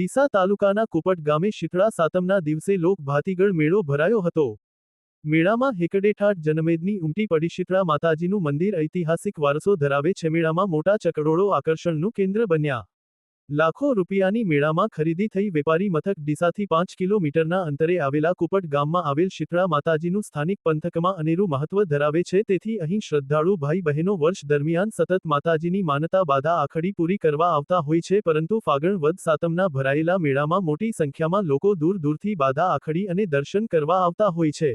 ડીસા તાલુકાના કુપટ ગામે શીતળા સાતમના દિવસે લોક ભાતીગળ મેળો ભરાયો હતો. મેળામાં હેકડેઠાઠ જનમેદની ઉમટી પડી શીતળા માતાજીનું મંદિર ઐતિહાસિક વારસો ધરાવે છે. મેળામાં મોટા ચકડોળો આકર્ષણનું કેન્દ્ર બન્યા. લાખો રૂપિયાની મેળામાં ખરીદી થઈ વેપારી મથક ડીસાથી પાંચ કિલોમીટરના અંતરે આવેલા કુપટ ગામમાં આવેલ શીતળા માતાજીનું સ્થાનિક પંથકમાં અનેરું મહત્વ ધરાવે છે. તેથી અહીં શ્રદ્ધાળુ ભાઈ બહેનો વર્ષ દરમિયાન સતત માતાજીની માનતા બાધા આખડી પૂરી કરવા આવતા હોય છે, પરંતુ ફાગણ વદ સાતમના ભરાયેલા મેળામાં મોટી સંખ્યામાં લોકો દૂર દૂરથી બાધા આખડી અને દર્શન કરવા આવતા હોય છે.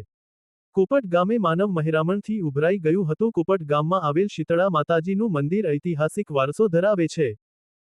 કુપટ ગામે માનવ મહેરામણથી ઉભરાઈ ગયું હતું. કુપટ ગામમાં આવેલ શીતળા માતાજીનું મંદિર ઐતિહાસિક વારસો ધરાવે છે.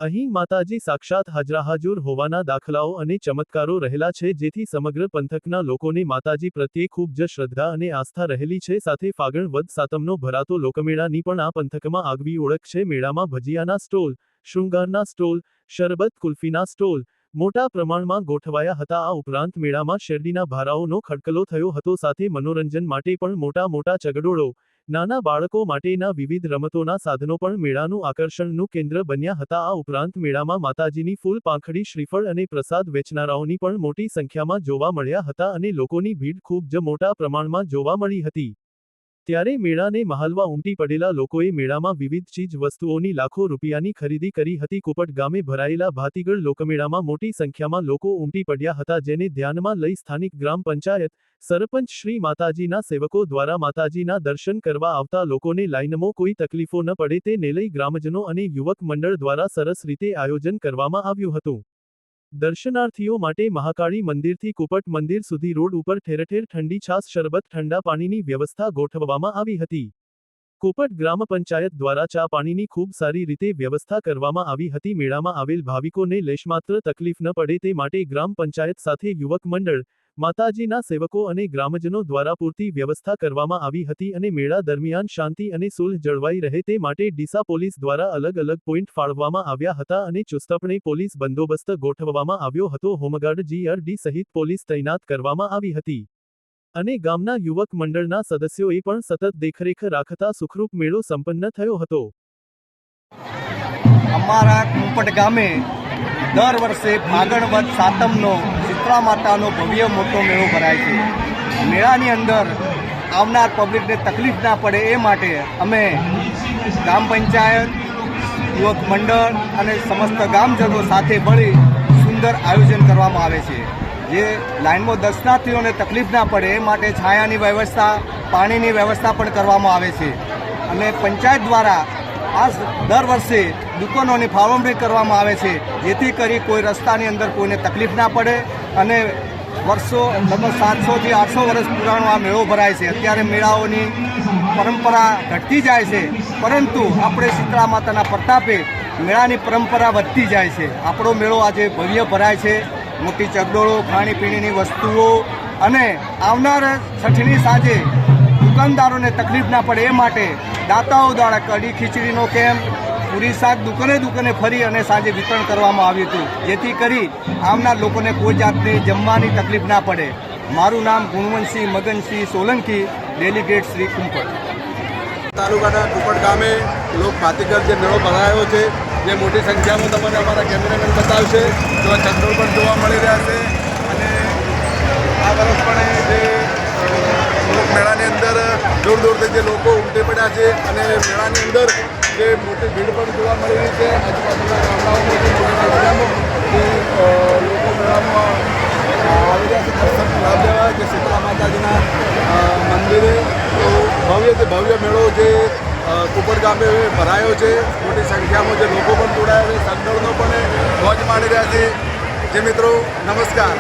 અહીં માતાજી સાક્ષાત હાજરાહાજુર હોવાના દાખલાઓ અને ચમત્કારો રહેલા છે જેથી સમગ્ર પંથકના લોકોને માતાજી પ્રત્યે ખૂબ જ શ્રદ્ધા અને આસ્થા રહેલી છે. સાથે ફાગણ વદ સાતમનો ભરાતો લોકમેળાની પણ આ પંથકમાં આગવી ઓળખ છે. મેળામાં ભજીયાના સ્ટોલ, શૃંગારના સ્ટોલ, શરબત કુલ્ફીના સ્ટોલ મોટા પ્રમાણમાં ગોઠવાયા હતા. આ ઉપરાંત મેળામાં શેરડીના ભારાઓનો ખડકલો થયો હતો. સાથે મનોરંજન માટે પણ મોટા મોટા ચગડોળો નાના બાળકો માટેના વિવિધ રમતોના સાધનો પણ મેળાનું આકર્ષણનું કેન્દ્ર બન્યા હતા. આ ઉપરાંત મેળામાં માતાજીની ફૂલ પાંખડી, શ્રીફળ અને પ્રસાદ વેચનારાઓની પણ મોટી સંખ્યામાં જોવા મળ્યા હતા અને લોકોની ભીડ ખૂબ જ મોટા પ્રમાણમાં જોવા મળી હતી. ત્યારે મેળાને મહાલવા ઉમટી પડેલા લોકોએ મેળામાં વિવિધ ચીજ વસ્તુઓની લાખો રૂપિયાની ખરીદી કરી હતી. કુપટ ગામે ભરાયેલા ભાતીગળ લોકમેળામાં મોટી સંખ્યામાં લોકો ઉમટી પડ્યા હતા, જેને ધ્યાનમાં લઈ સ્થાનિક ગ્રામ પંચાયત સરપંચ શ્રી માતાજીના સેવકો દ્વારા માતાજીના દર્શન કરવા આવતા લોકોને લાઇનમાં કોઈ તકલીફો ન પડે તેને લઈ ગ્રામજનો અને યુવક મંડળ દ્વારા સરસ રીતે આયોજન કરવામાં આવ્યું હતું. દર્શનાર્થીઓ માટે મહાકાળી મંદિરથી કુપટ મંદિર સુધી રોડ ઉપર ઠેરઠેર ઠંડી છાસ, શરબત, ઠંડા પાણીની વ્યવસ્થા ગોઠવવામાં આવી હતી. કુપટ ગ્રામ પંચાયત દ્વારા ચા પાણીની ખૂબ સારી રીતે વ્યવસ્થા કરવામાં આવી હતી. મેળામાં આવેલ ભાવિકોને લેશમાત્ર તકલીફ ન પડે તે માટે ગ્રામ પંચાયત સાથે યુવક મંડળ માતાજીના સેવકો અને ગ્રામજનો દ્વારા પૂરતી વ્યવસ્થા કરવામાં આવી હતી અને મેળા દરમિયાન શાંતિ અને સુલહ જળવાઈ રહે તે માટે ડીસા પોલીસ દ્વારા અલગ અલગ પોઈન્ટ ફાળવવામાં આવ્યા હતા અને ચુસ્તપણે પોલીસ બંદોબસ્ત ગોઠવવામાં આવ્યો હતો. હોમગાર્ડ જીઆરડી સહિત પોલીસ તૈનાત કરવામાં આવી હતી. અને ગામના યુવક મંડળના સદસ્યોએ પણ સતત દેખરેખ રાખતા સુખરૂપ મેળો સંપન્ન થયો હતો. અમારા કુંપટ ગામે દર વર્ષે ફાગણ વધ સાતમનો શીતળા માતાનો ભવ્ય મોટો મેળો ભરાય છે. મેળાની અંદર આવનાર પબ્લિકને તકલીફ ના પડે એ માટે અમે ગ્રામ પંચાયત, યુવક મંડળ અને સમસ્ત ગામજનો સાથે મળી સુંદર આયોજન કરવામાં આવે છે. જે લાઇનમાં દર્શનાર્થીઓને તકલીફ ના પડે એ માટે છાયાની વ્યવસ્થા, પાણીની વ્યવસ્થા પણ કરવામાં આવે છે. અને પંચાયત દ્વારા આ દર વર્ષે દુકાનોની ફાળવણી કરવામાં આવે છે, જેથી કરી કોઈ રસ્તાની અંદર કોઈને તકલીફ ના પડે અને વર્ષો, લગભગ સાતસોથી આઠસો વર્ષ પુરાણો આ મેળો ભરાય છે. અત્યારે મેળાઓની પરંપરા ઘટતી જાય છે, પરંતુ આપણે શીતળા માતાના પ્રતાપે મેળાની પરંપરા વધતી જાય છે. આપણો મેળો આજે ભવ્ય ભરાય છે. મોટી ચગડોળો, ખાણીપીણીની વસ્તુઓ અને આવનાર છઠ્ઠીની સાંજે દુકાનદારોને તકલીફ ના પડે એ માટે દાતાઓ દ્વારા કઢી ખીચડીનો કેમ્પ પૂરી શાક દુકાને દુકાને ફરી અને સાંજે વિતરણ કરવામાં આવ્યું હતું. જેથી કરી આમના લોકોને કોઈ જાતની જમવાની તકલીફ ના પડે. મારું નામ ગુણવંતસિંહ મગનસિંહ સોલંકી ડેલિગેટ શ્રી કુંપટ તાલુકાના કુપડ ગામે લોક ભાતીગર જે મેળો ભરાયો છે જે મોટી સંખ્યામાં તમને અમારા કેમેરામેન બતાવશે તો ચંદ્રો પણ જોવા મળી રહ્યા છે. અને આ વર્ષ પણ જે અ, મેળાની અંદર દૂર દૂરથી જે લોકો ઉમટી પડ્યા છે અને મેળાની અંદર જે મોટી ભીડ પણ જોવા મળી રહી છે. આજુબાજુના ગામડાઓમાંથી મોટી જે લોકો મેળામાં આવી રહ્યા છે દર્શન લાભ લેવા કે શીતળા માતાજીના મંદિરે તો ભવ્યથી ભવ્ય મેળો જે કુપર ગામે ભરાયો છે. મોટી સંખ્યામાં જે લોકો પણ જોડાયા છે સંગળનો પણ મોજ માણી રહ્યા છે. જે મિત્રો, નમસ્કાર.